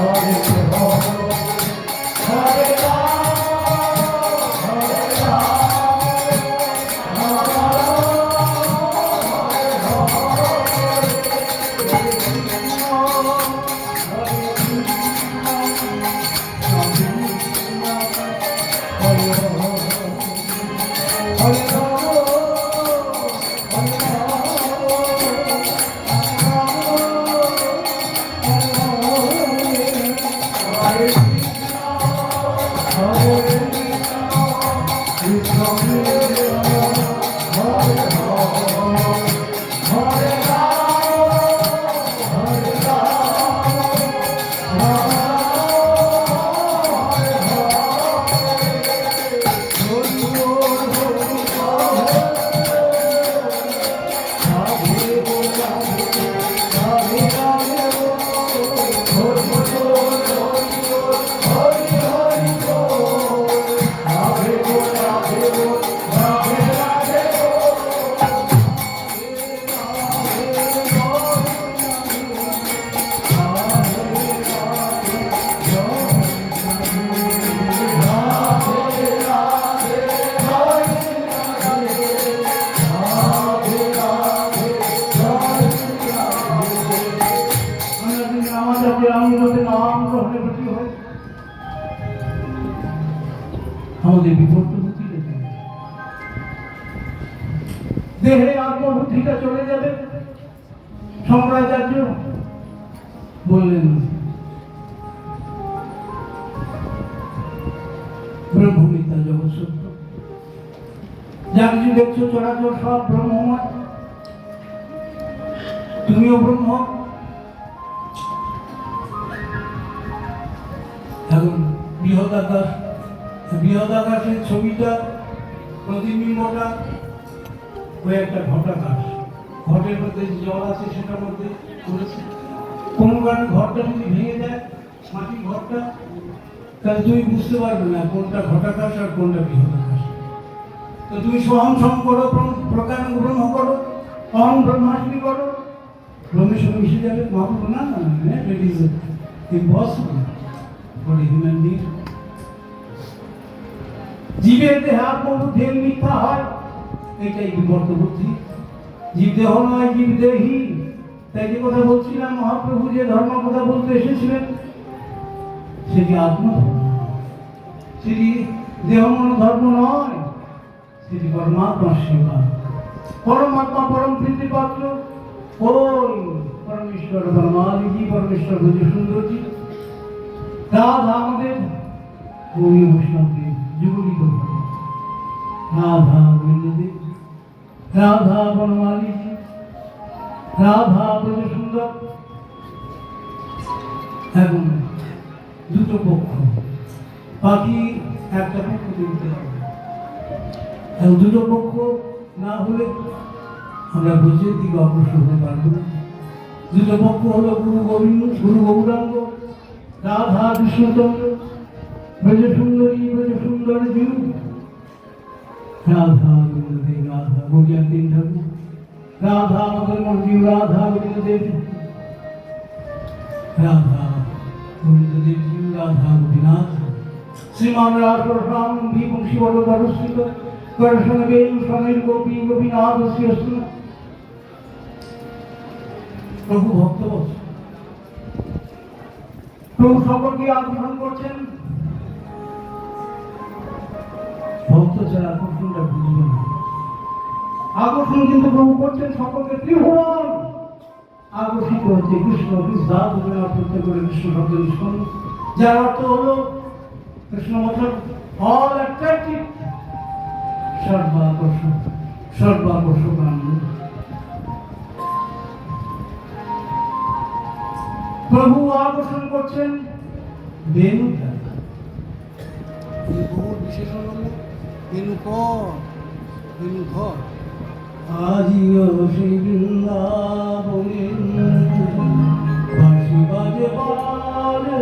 Hare Krishna আমাদের দেহে আত্মবুদ্ধিটা চলে যাবে। সম্রাচার্য বললেন, ব্রহ্মবিদ্যা জগৎ সত্য। যার যে দেখছ চরাচর সব ব্রহ্মময়। তুমিও ব্রহ্ম। এখন বৃহৎ আকাশ বৃহৎ আকাশের ছবিটা প্রতিবিম্বটা ওই একটা ঘটাকাশ ঘটের মধ্যে যে জল আছে সেটার মধ্যে করেছে কোনো কারণে ঘরটা যদি ভেঙে যায়, মাটির ঘরটা, তাহলে তুমি বুঝতে পারবে না কোনটা ঘটাকাশ আর কোনটা বৃহদাকাশ। তো তুমি সোহম সম করো প্রকার ব্রহ্ম করো অহম ব্রহ্মাস্মি করো। ব্রহ্মের সঙ্গে মিশে যাবে মহাপ্রভু, না না is impossible for human being জীবের দেহে আত্মবুদ্ধি মিথ্যা হয়, এটাই বুদ্ধি। জীব দেহ নয়, জীব তাই যে কথা বলছিলাম, মহাপ্রভু যে ধর্ম কথা বলতে এসেছিলেন সেটি আত্মধর্ম? সেটি দেহ মন ধর্ম নয়? সেটি পরমাত্মার সেবা? পরমাত্মা পরম প্রীতি পাত্র ওই পরমেশ্বর বর্মালিজি পরমেশ্বর ভোজ সুন্দরজি রাধা আমাদের গৌরী বৈষ্ণবদেব যুগলিত রাধা গোবিন্দদেব, রাধা বনমালীজি রাধা সুন্দর এবং দুটো পক্ষ, বাকি একটা পক্ষ দিতে হবে এবং দুটো পক্ষ না হলে আমরা ব্রজের দিকে অগ্রসর হতে পারব না। দুটো পক্ষ হলো গুরু গোবিন্দ, গুরু গৌরাঙ্গ রাধা কৃষ্ণচন্দ্র ব্রজ সুন্দরী, ব্রজ সুন্দর জিউ রাধা গোবিন্দদেব রাধা গড়িয়া তিন ঠাকুর রাধা মদন মন্দির রাধা গোবিন্দদেব রাধা গোবিন্দদেব জিউ রাধা সকলকে করছেন? ভক্ত ছাড়া বুঝবে না। আকর্ষণ কিন্তু প্রভু করছেন সকলকে ত্রিভুবন। আকর্ষিত হচ্ছে কৃষ্ণ কৃষ্ণ করতে করে কৃষ্ণ শব্দ নিষ্পন্ন যার অর্থ কৃষ্ণ অল অ্যাট্রাক্টিভ সর্বাকর্ষক আনন্দ প্রভু আকর্ষণ করছেন বেনু বহু বিশেষণ হলো বেনু কর বেনু ঘর আজিও সেই বৃন্দাবনে। বাঁশি বাজে বাজে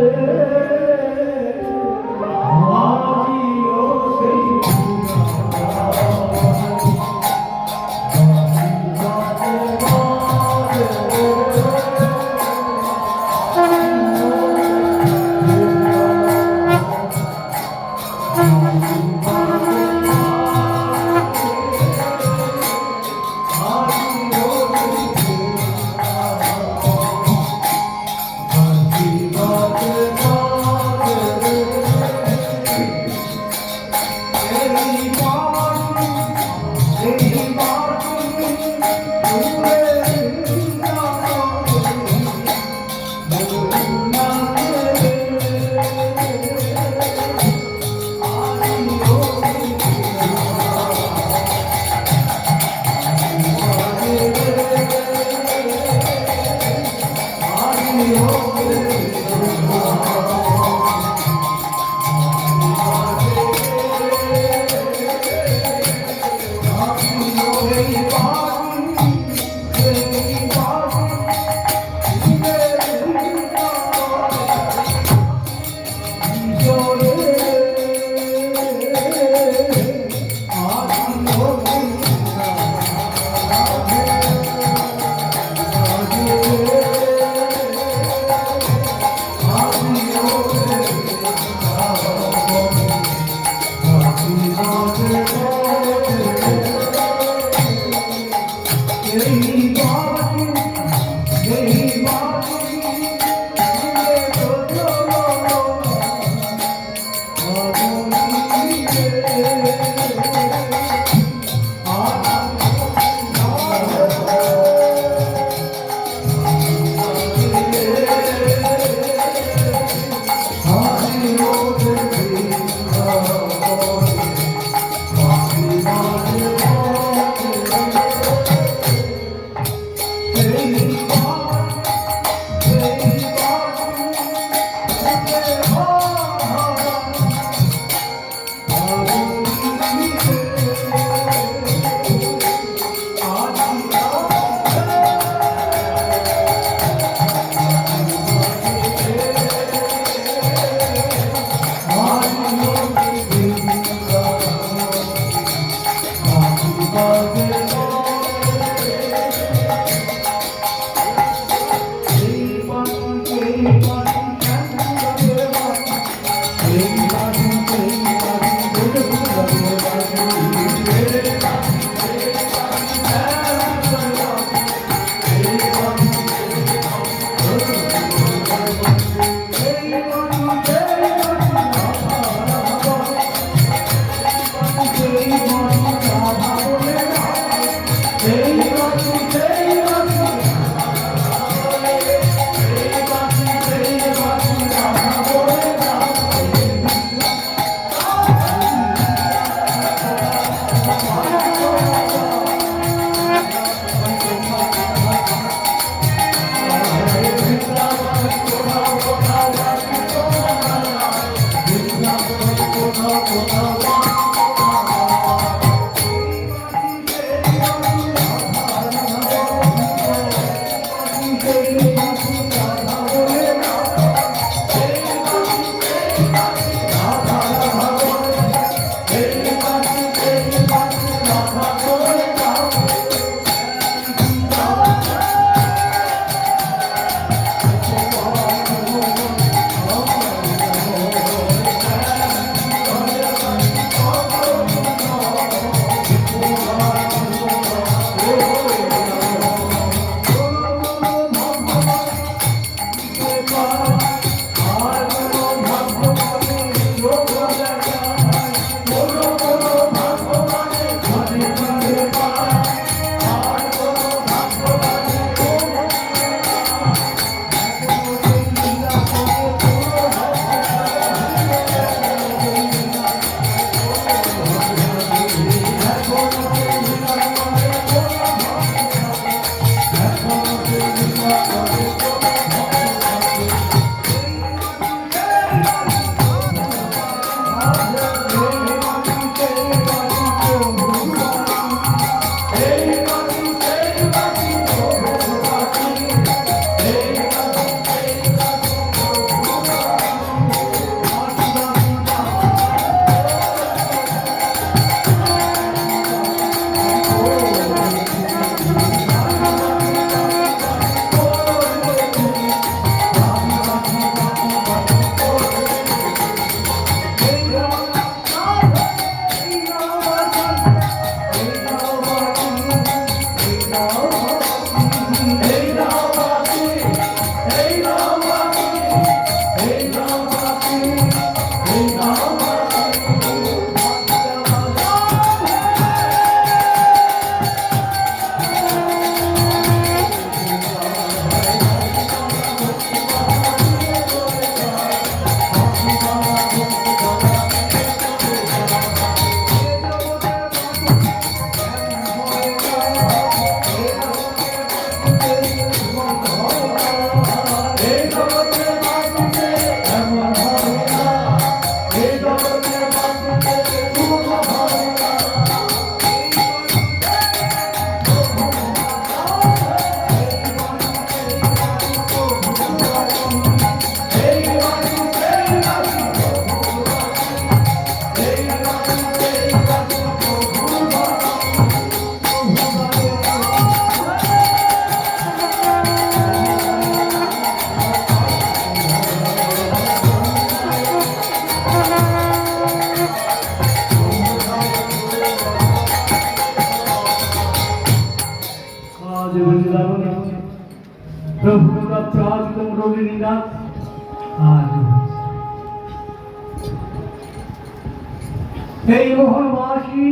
মোহনবাসী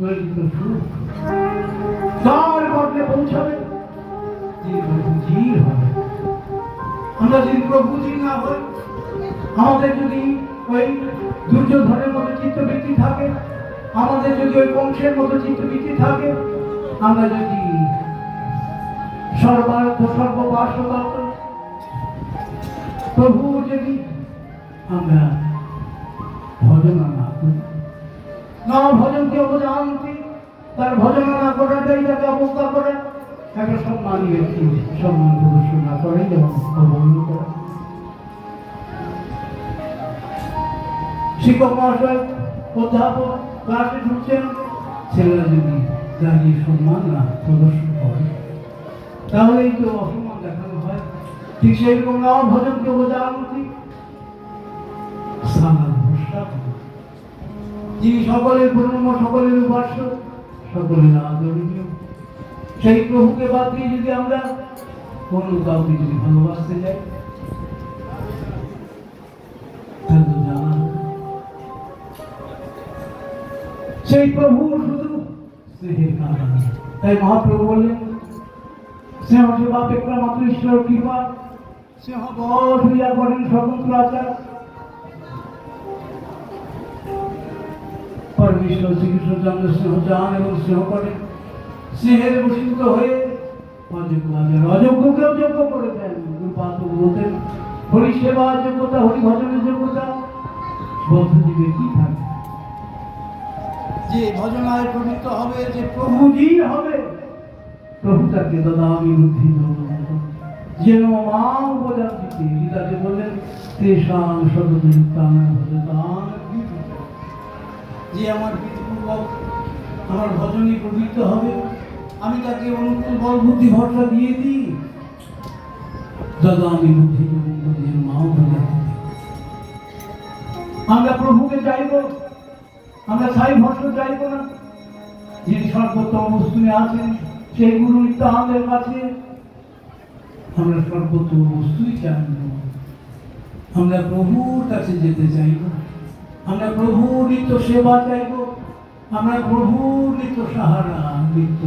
গর্বিত সুখ তার মধ্যে পৌঁছাবে। প্রভুজির আমরা যদি প্রভুজি না হই আমাদের যদি ওই দুর্যোধনের মতো চিত্তবৃত্তি থাকে, আমাদের যদি ওই বংশের মতো চিত্তবৃত্তি থাকে, আমরা যদি সর্বার্থ সর্বপার্শ্বগত প্রভু যদি আমরা ভজনা করি না ভজনকে অবজানতি তার ভজনা না করাটাই তাকে অবস্থা করে। একটা সম্মানী ব্যক্তি সম্মান প্রদর্শন করে যেমন শিক্ষক মহাশয়, অধ্যাপক, ক্লাসে ঢুকছেন, ছেলেরা যদি দাঁড়িয়ে সম্মান না প্রদর্শন করে, তাহলেই তো অসম্মান দেখানো হয়। ঠিক সেইরকম নাম ভজনকে বোঝানোতি যিনি সকলের ব্রহ্ম সকলের উপাস্য, সকলের আদরণীয়। সেই প্রভুকে বাদ দিয়ে যদি আমরা কোনো কাউকে যদি ভালোবাসতে যাই সেই প্রভু শুধু স্নেহের কারণ। তাই মহাপ্রভু বললেন, স্নেহ সেবা পেক্ষা মাত্র ঈশ্বর কৃপা। স্নেহ বধ হইয়া করেন স্বতন্ত্র আচার। পরমেশ্বর শ্রীকৃষ্ণ চন্দ্র স্নেহ চান এবং স্নেহ করেন স্নেহের বসিত হয়ে অযোগ্য অযোগ্যকেও যোগ্য করে দেন। গুরুপাত বলতেন হরি সেবা যোগ্যতা হরি ভজনের যোগ্যতা বদ্ধজীবে কি থাকে যে ভজনায় প্রবৃত্ত হবে, যে প্রভুজি হবে, প্রভু তাকে দাদা আমি বুদ্ধি যেন মা উপজান দিতে গীতাতে বললেন তেষাং সদবিত্তান ভজতান যে আমার পিতৃপূর্বক আমার ভজনে প্রবৃত্ত হবে, আমি তাকে অনুকূল বল ভরসা দিয়ে দিই। দাদা আমি বুদ্ধি যে মা উপজান দিতে আমরা প্রভুকে চাইব, আমরা সাই চাইব না। যিনি সর্বোত্তম বস্তু আছেন, সেই গুরু নিত্যানন্দের কাছে। আমরা সর্বোত্তম বস্তুই চাই। আমরা প্রভুর কাছে যেতে চাইব আমরা প্রভুর নিত্য সেবা চাইব। আমরা প্রভুর নিত্য সাহারা নিত্য